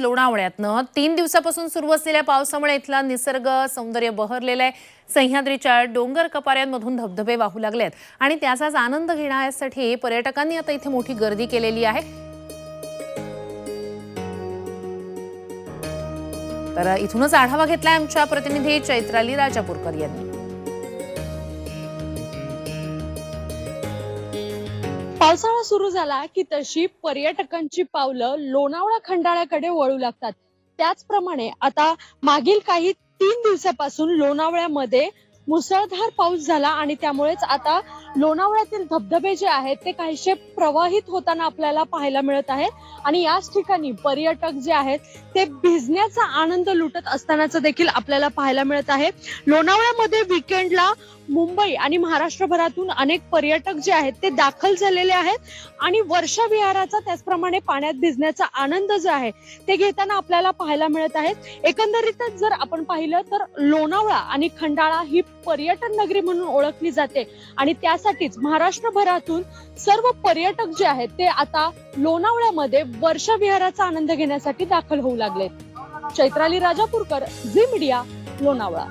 लोणावळ्यातनं तीन दिवसापासून सुरू असलेल्या पावसामुळे इथला निसर्ग सौंदर्य बहरलेलं आहे. सह्याद्रीच्या डोंगर कपाऱ्यांमधून धबधबे वाहू लागले आहेत आणि त्याचाच आनंद घेण्यासाठी पर्यटकांनी आता इथे मोठी गर्दी केलेली आहे. तर इथूनच आढावा घेतलाय आमच्या प्रतिनिधी चैत्राली राजापूरकर यांनी. पावसाळा सुरू झाला की तशी पर्यटकांची पावलं लोणावळा खंडाळ्याकडे वळू लागतात. त्याचप्रमाणे आता मागील काही तीन दिवसापासून लोणावळ्यामध्ये मुसळधार पाऊस झाला आणि त्यामुळेच आता लोणावळ्यातील धबधबे जे आहेत ते काहीसे प्रवाहित होताना आपल्याला पाहायला मिळत आहेत. आणि याच ठिकाणी पर्यटक जे आहेत ते भिजण्याचा आनंद लुटत असतानाच देखील आपल्याला पाहायला मिळत आहे. लोणावळ्यामध्ये विकेंडला मुंबई आणि महाराष्ट्रभरातून अनेक पर्यटक जे आहेत ते दाखल झालेले आहेत. आणि वर्षा विहाराचा त्याचप्रमाणे पाण्यात भिजण्याचा आनंद जो आहे ते घेताना आपल्याला पाहायला मिळत आहेत. एकंदरीतच जर आपण पाहिलं तर लोणावळा आणि खंडाळा ही पर्यटन नगरी म्हणून ओळखली जाते. आणि त्यासाठीच महाराष्ट्रभरातून सर्व पर्यटक जे आहेत ते आता लोणावळ्यामध्ये वर्षा विहाराचा आनंद घेण्यासाठी दाखल होऊ लागलेत. Chaitrali Rajapurkar Zee media Lonavala.